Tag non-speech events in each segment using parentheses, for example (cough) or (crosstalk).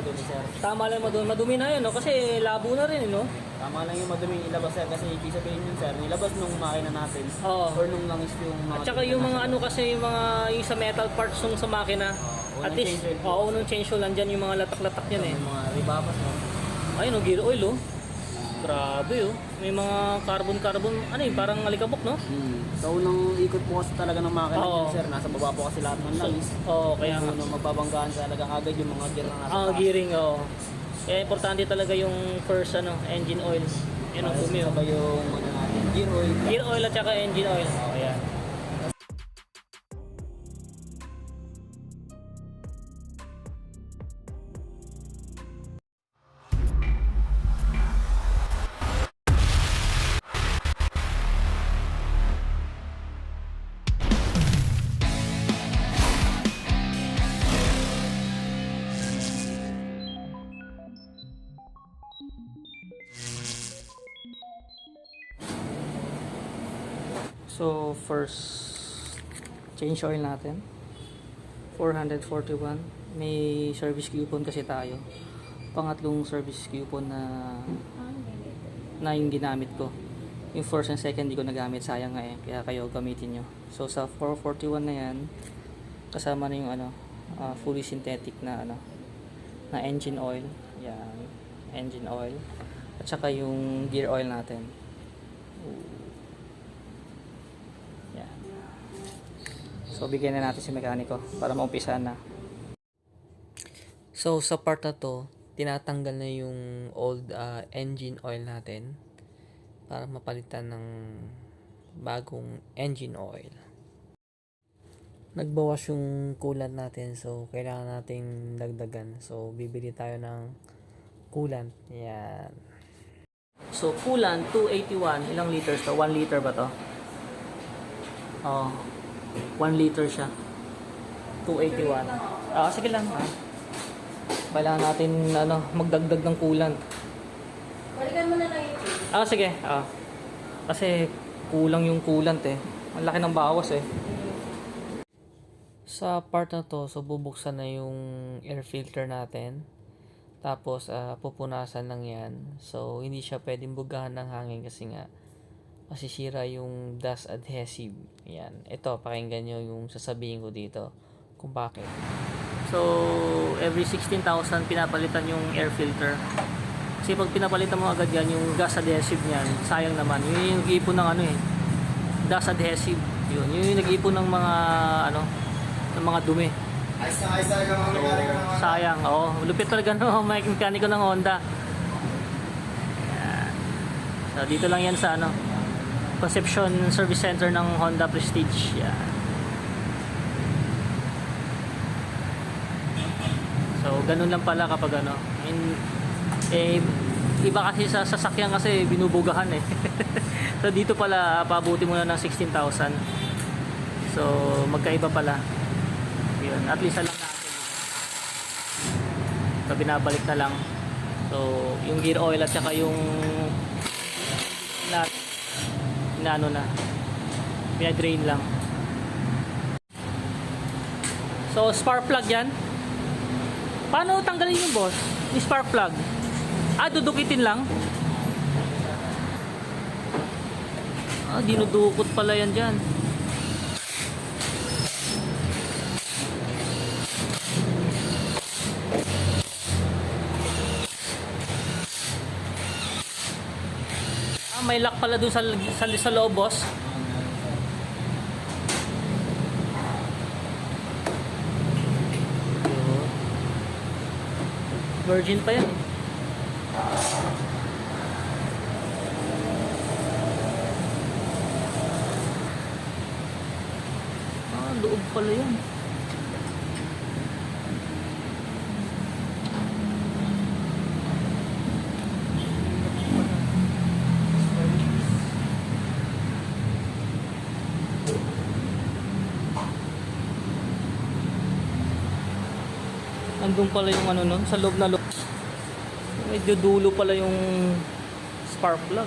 madumi, sir. Tama lang madumi, madumi na yun, no? Kasi labo na rin, no? Tama lang yung madumi ilabas, sir. Kasi ibig sabihin yun, sir, nilabas nung makina natin. Oo. Or nung langis yung mga... At saka yung mga ano kasi, yung mga yung sa metal parts nung sa makina. Oo, At least, oo, unang change oil, nandyan yung mga latak-latak yan eh. Yung mga ribapas, no? Ayun, oh, gear oil, oh. Grabe, oh. May mga carbon-carbon, ano eh, parang alikabok, no? Hmm. Sa unang ikot po kasi talaga ng makina Oo. sir. Nasa baba po kasi lahat ng So, langis. Oo, kaya nga. Ano, magbabanggaan talaga agad yung mga gear na nasa Ah, taas. gearing, oh. Kaya importante talaga yung first, ano, engine oil. Yun ang Para oh. Sabay yung ano natin, gear oil. Gear oil at saka engine oil. Oh, So, first change oil natin. 441. May service coupon kasi tayo. Pangatlong service coupon na na yung ginamit ko. Yung first and second di ko nagamit. Sayang nga eh. Kaya kayo gamitin nyo. So, sa 441 na yan, kasama na yung ano, ah, fully synthetic na ano, na engine oil. Yan. Engine oil. At saka yung gear oil natin. Yan. So, bigyan na natin si mekaniko para maumpisahan na. So, sa part na to, tinatanggal na yung old ah, engine oil natin para mapalitan ng bagong engine oil. Nagbawas yung coolant natin so kailangan nating dagdagan. So, bibili tayo ng coolant. Yan. So, coolant 281. Ilang liters to? 1 liter ba to? Oh, 1 liter siya. 281. Ah, sige lang. Ah. Kailangan natin ano, magdagdag ng coolant. Balikan mo na lang yung Ah, sige. Ah. Kasi kulang yung coolant eh. Ang laki ng bawas eh. Sa part na to, so bubuksan na yung air filter natin. Tapos, ah, pupunasan lang yan. So, hindi siya pwedeng bugahan ng hangin kasi nga masisira yung dust adhesive. Yan. Ito, pakinggan nyo yung sasabihin ko dito kung bakit. So, every 16,000 pinapalitan yung air filter. Kasi pag pinapalitan mo agad yan, yung gas adhesive niyan, sayang naman. Yun yung nag-iipon ng ano eh, dust adhesive. Yun, yun yung nag-iipon ng mga ano, ng mga dumi. Ayos na ayos talaga mga So, mekaniko ng mga sayang. Oo, lupit talaga no, (laughs) may mekaniko ng Honda. So, dito lang yan sa ano, Conception Service Center ng Honda Prestige. Yan. So, ganun lang pala kapag ano. In, eh, iba kasi sa sasakyan kasi binubugahan eh. (laughs) so, dito pala, pabuti mo na ng 16,000. So, magkaiba pala. Yun, at least alam natin. So, binabalik na lang. So, yung gear oil at saka yung na, na ano na, pinadrain lang. So, spark plug yan. Paano tanggalin yung boss? Yung spark plug? Ah, dudukitin lang? Ah, dinudukot pala yan dyan. May lock pala dun sa, sa, sa loob, boss. Virgin pa yan. eh. Ah, loob pala yan. Andun pala yung ano nun, sa loob na loob. Medyo dulo pala yung spark plug.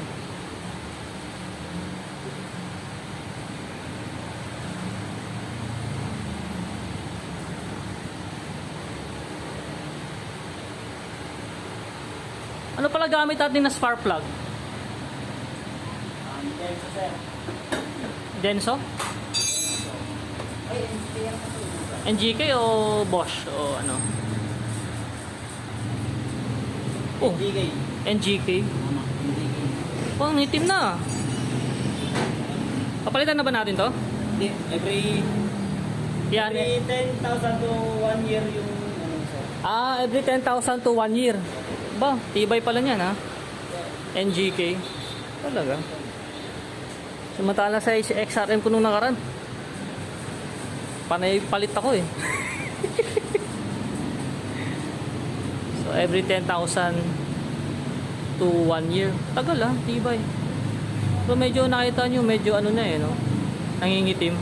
Ano pala gamit natin na spark plug? Um, Denso, sir. Denso? NGK o Bosch o ano? Oh. NGK. Ano? DK. Oh, ang itim na. Papalitan na ba natin to? Hindi, every, Yan. every 10,000 to 1 year yung ano, sir. Ah, every 10,000 to 1 year. Ba, tibay pala niyan ha. NGK. Talaga. Samantala sa XRM ko nung nakaraan. Panay palit ako eh. (laughs) every 10,000 to 1 year. Tagal ah, tibay. So medyo nakita nyo, medyo ano na eh, no? Nangingitim.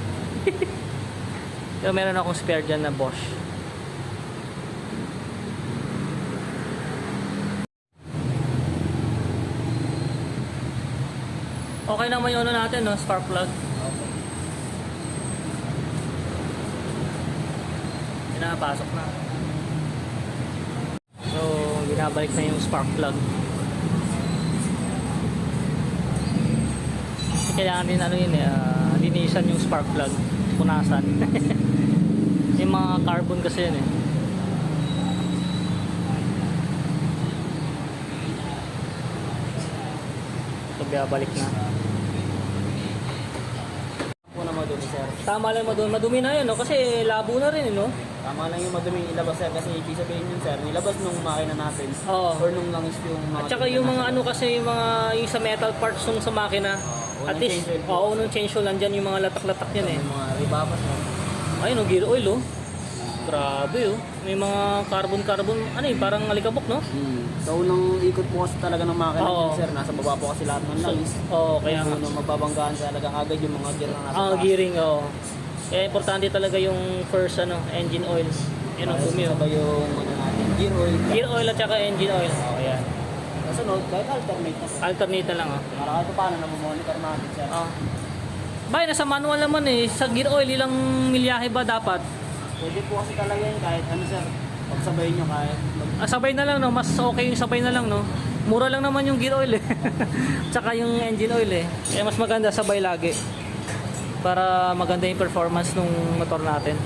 (laughs) Pero meron akong spare dyan na Bosch. Okay naman yung ano natin, no? Spark plug. Pinapasok na. Binabalik na yung spark plug. Kasi kailangan din ano yun eh, ah, linisan yung spark plug. Punasan. (laughs) yung mga carbon kasi yun eh. So, binabalik na. Po na madumi, sir. Tama lang madumi, madumi na yun, no? Kasi labo na rin, eh, no? Tama lang yung madumi ilabas, sir. Kasi ibig sabihin yun, sir, nilabas nung makina natin. Oo. Or nung langis yung mga... At saka yung mga ano kasi, yung mga yung sa metal parts nung sa makina. Oo, At unang least, change oil po. oo, unang change oil, nandyan yung mga latak-latak yan eh. Yung mga ribabas, no? Ayun, no, gear oil, oh. Grabe, oh. May mga carbon-carbon, ano eh, parang alikabok, no? Hmm. So, unang ikot po kasi talaga ng makina Oo. yun, sir. Nasa baba po kasi lahat ng langis. oo, kaya nga. Kung ano, magbabanggaan talaga agad yung mga gear na nasa Ah, taas. gearing, oo. Kaya importante talaga yung first, ano, engine oil. Yun ang bumi, oh. Sabay yung ano natin, gear oil. Gear oil at saka engine oil. Oo, yan. Kasunod, kahit alternate na. Alternate na lang, oh. Para kahit paano na monitor natin, sir. Ah. Bay, nasa manual naman eh. Sa gear oil, ilang milyahe ba dapat? Pwede po kasi talaga yun kahit ano, sir. Pagsabayin nyo kahit Ah, sabay na lang, no? Mas okay yung sabay na lang, no? Mura lang naman yung gear oil eh. (laughs) Tsaka yung engine oil eh. Kaya mas maganda sabay lagi. Para maganda yung performance ng motor natin.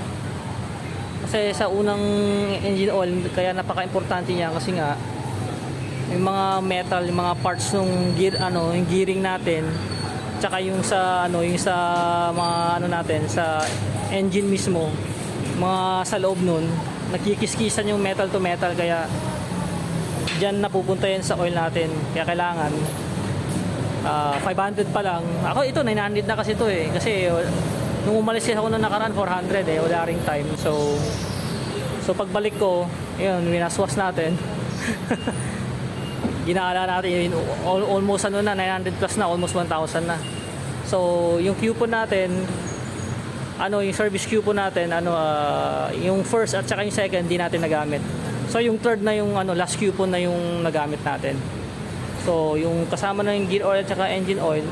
Kasi sa unang engine oil, kaya napaka-importante niya kasi nga yung mga metal, yung mga parts ng gear ano, yung gearing natin, tsaka yung sa ano, yung sa mga ano natin sa engine mismo, mga sa loob nun, nagkikiskisan yung metal to metal kaya diyan napupunta yan sa oil natin. Kaya kailangan ah, 500 pa lang. Ako ito 900 na kasi ito eh. Kasi uh, nung umalis ako nung nakaraan 400 eh, wala ring time. So so pagbalik ko, yun, winaswas natin. (laughs) Ginala natin yun, al- almost ano na 900 plus na, almost 1,000 na. So yung coupon natin ano yung service coupon natin ano ah, yung first at saka yung second di natin nagamit so yung third na yung ano last coupon na yung nagamit natin so yung kasama na yung gear oil at saka engine oil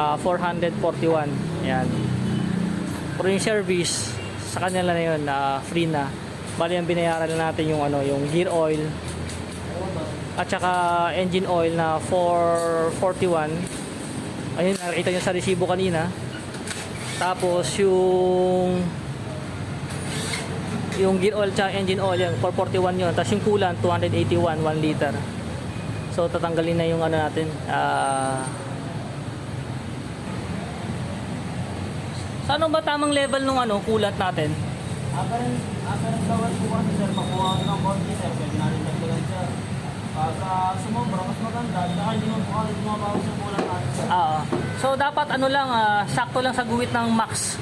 ah, 441 yan. Pero yung service sa kanila na yun ah, free na. Bali ang binayaran na natin yung ano yung gear oil at saka engine oil na 441 ayun nakita nyo sa resibo kanina. Tapos yung yung gear oil tsaka engine oil yung 441 yun. Tapos yung coolant 281 1 liter. So tatanggalin na yung ano natin. ah sa ano ba tamang level nung ano coolant natin? Aparent, aparent bawas po kasi, sir. Makuha ko ng konti, sir. Pwede natin dagdagan, sir. Pagka sumobra, mas maganda. Saka hindi mo po kasi bumabawas yung kulang natin, sir. Ah. so dapat ano lang ah, sakto lang sa guwit ng max.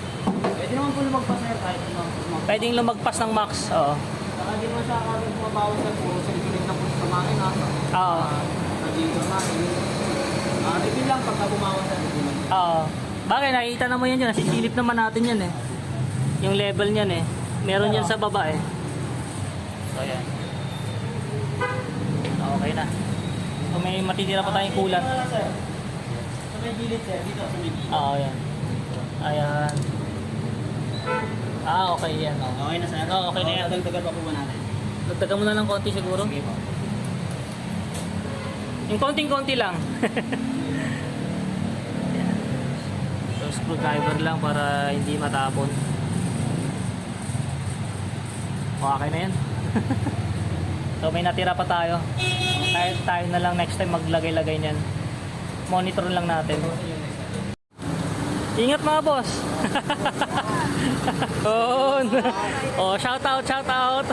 Pwede naman po lumagpas, sir. Kahit ano. lumagpas. Pwedeng lumagpas ng max. Oo. Saka hindi mo siya kagad bumabawas, sir. Puro likilid na sa makina. Oo. Nag-iikot natin. Ah, refill lang pagka bumawas, sir. refill lang. Oo. Bagay, nakikita naman yan dyan. Nasisilip naman natin yan eh. Yung level niyan eh. Meron yan sa baba eh. So, yan. Okay na. So, may matitira pa tayong kulat. Lang? Sa may gilid, sir. Dito, sa may gilid. Oo, yan. Ayan. Ah, okay yan. Oh. Okay na, sir. Oo, okay na yan. Dagdagan pa po ba natin? Dagdagan mo na ng konti siguro. Sige po. Yung konting-konti lang. So, screwdriver lang para hindi matapon. Okay na yan. (laughs) so, may natira pa tayo. Tayo, tayo na lang next time maglagay-lagay niyan. Monitor lang natin. Ingat mga boss. (laughs) Yun. oh, shout out, shout out.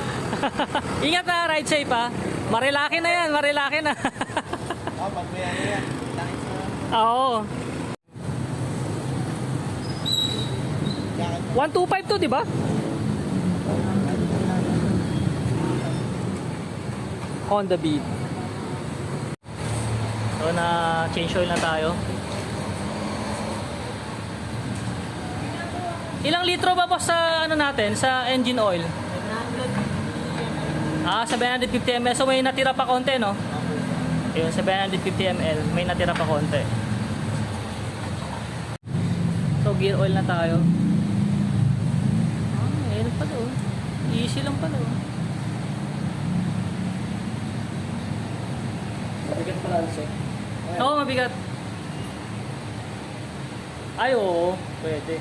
(laughs) Ingat na, ride safe ha. Marilaki na yan, marilaki na. Oh, pag may yan. Oo. Yakit. 125 to, di ba? Honda Beat. So na change oil na tayo. Ilang litro ba boss sa ano natin sa engine oil? Ah, 750 ml. So may natira pa konti, no? Ayun, 750 ml. May natira pa konti. So gear oil na tayo. Ah, ayun pala oh. Easy lang pala oh. Bigat pala also. Oo, mabigat. Ay, oo. Pwede.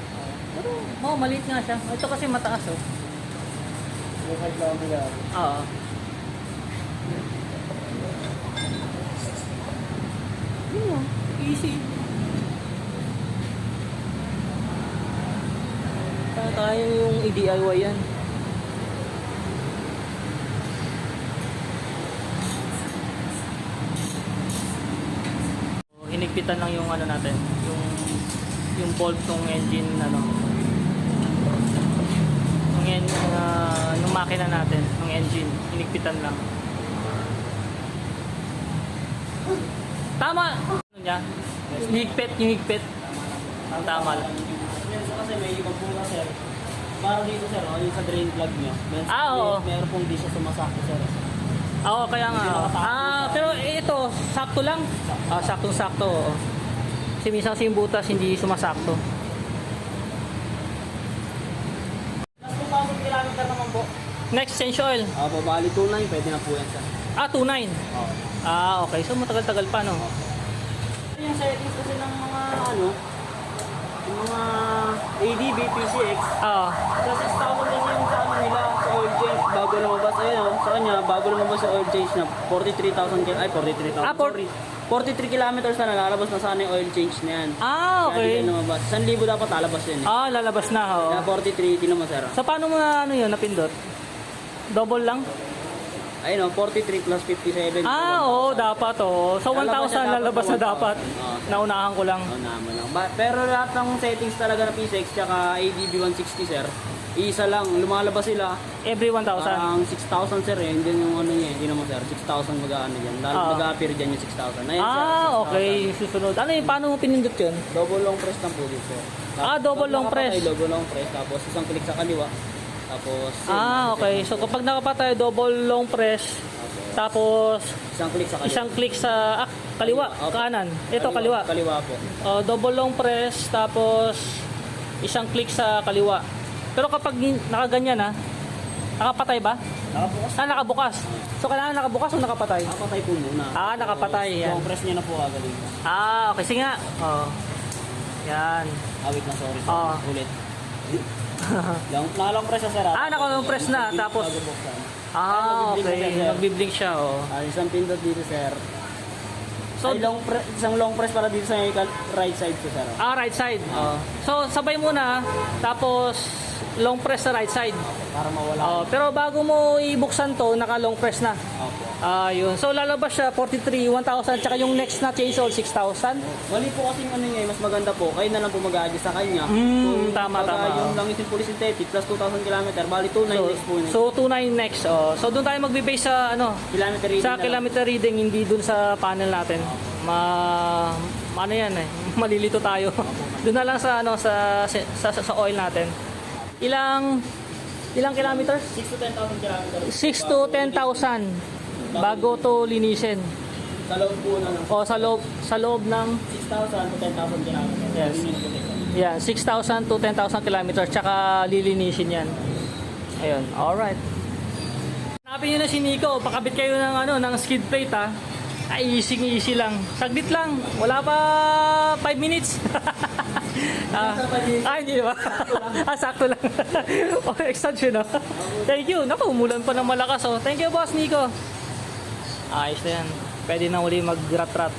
Pero, oh, maliit nga siya. Ito kasi mataas oh. Height lang nila. Oo. Yun oh. Easy. Kaya tayo yung i-DIY yan. So, Hinigpitan lang yung ano natin, yung yung bulb ng engine ano. Yung en, uh, yung makina natin, ng engine, hinigpitan lang. Tama. Ano niya? Higpit, yung higpit. Ang tama lang. Kasi may ibang bunga sir. Para dito sir, oh, yung sa drain plug. Meron, Ah, oo. Meron pong di siya sumasakto sir. Oo, kaya nga. Ah, sa- pero ito, sakto lang. Ah, saktong-sakto. Kasi minsan kasi yung butas hindi sumasakto. Last 2,000 kilometer naman po. Next, change oil. Ah, babali 2.9, pwede na po yan sir. Ah, 2.9. Oo. Ah, okay. So, matagal-tagal pa, no? Yung settings kasi ng mga ano, yung mga ADB, PCX, Ah, sa 6,000 din yung sa ano nila, sa oil change, bago lumabas, ayun oh, sa kanya, bago lumabas sa oil change na 43,000, kil- ay 43,000, Ah, por- sorry. 43 kilometers na nalalabas na sana yung oil change na yan. ah Kaya okay. na lumabas. 1,000 dapat lalabas yun eh. Ah, lalabas na, oo. Kaya 43, tinan mo sir. So, paano mo na, ano yun, napindot? Double lang? Ayun oh, 43 plus 57. Ah, oo, dapat, oo. So, Lalabas 1,000 na lalabas na dapat dapat. sa 1,000. Oo. Naunahan ko lang. Oh, naman lang. Ba- pero lahat ng settings talaga na PCX tsaka ADB 160 sir, isa lang, lumalabas sila. Every 1,000. Parang 6,000 sir eh, hindi yung ano niya, hindi naman sir, 6,000 mag-ano dyan. Lalo Ah. mag-appear dyan yung 6,000. Ayun, sir, Ah, 6,000. okay. Susunod. Ano yun? Paano mo pinindot yun? Double long press po dito sir. Ah, double long press. Double long press, tapos isang click sa kaliwa. Tapos, Ah, okay. So, kapag nakapatay, double long press, tapos isang click sa kaliwa. isang click sa ah, kaliwa, Opo. kanan. Ito, kaliwa. Kaliwa po. Oh, double long press, tapos isang click sa kaliwa. Pero kapag nakaganyan na, nakapatay ba? Nakabukas. Ah, nakabukas. So, kailangan nakabukas o nakapatay? Nakapatay po muna. Ah, nakapatay, Tapos, yan. Long press niya na po agad. Ah, okay. Sige nga. Oh. Yan. Ah, wait na, sorry. sorry. Ah. Ulit. Long, nakalong press na sir. Ah, nakalong press na, tapos-. Ah, Ay, okay. nagbiblink siya, oh. Ah, isang pindot dito, sir. So, Ay, long pre- isang long press para dito sa right side ko, sir. ah, right side. Oh. So, sabay muna, tapos long press sa right side. Para mawala. Oh, pero bago mo ibuksan to, naka long press na. Opo. Ah, yun. So lalabas siya 43, 1,000 tsaka yung next na chainsaw 6,000. Mali po kasi ano niya, mas maganda po. Kayo na lang po mag-adjust sa kanya. Mm, tama, tama. Yung lang yung fully synthetic plus 2,000 km, bali 296 So, po yun. so 29 next. Oh. So doon tayo magbe-base sa ano, kilometer reading sa na kilometer reading hindi doon sa panel natin. Ma ano yan eh, (laughs) malilito tayo. doon na lang sa ano sa sa, sa, sa oil natin. Ilang ilang kilometers? 6 to 10,000 km. 6 to 10,000 bago to linisin. Sa loob po na lang. O sa loob sa loob ng 6,000 to 10,000 km. Yes. Yeah, 6,000 to 10,000 kilometers tsaka lilinisin yan. Ayun, alright. Hanapin nyo na si Nico, pakabit kayo ng ano, ng skid plate ha. Ay, easy easy lang. Saglit lang. Wala pa 5 minutes. (laughs) ah, ah, hindi ba? ah, sakto lang. (laughs) oh, extension, no? Thank you. Naku, umulan pa ng malakas, oh. Thank you, boss Nico. Ayos na yan. Pwede na uli mag-rat-rat.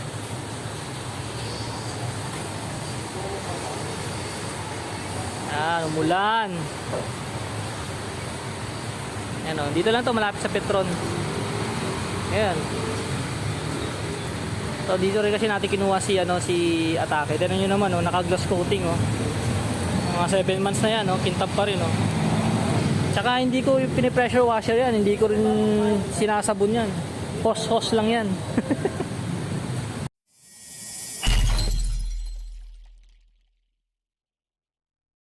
Ah, umulan. Ayan o, dito lang to malapit sa Petron. Ayan. So dito rin kasi natin kinuha si ano si Atake. Tignan niyo naman oh, naka-gloss coating oh. Mga 7 months na yan oh, kintab pa rin oh. Tsaka hindi ko pinipressure washer yan, hindi ko rin sinasabon yan. Hose-hose lang yan. (laughs)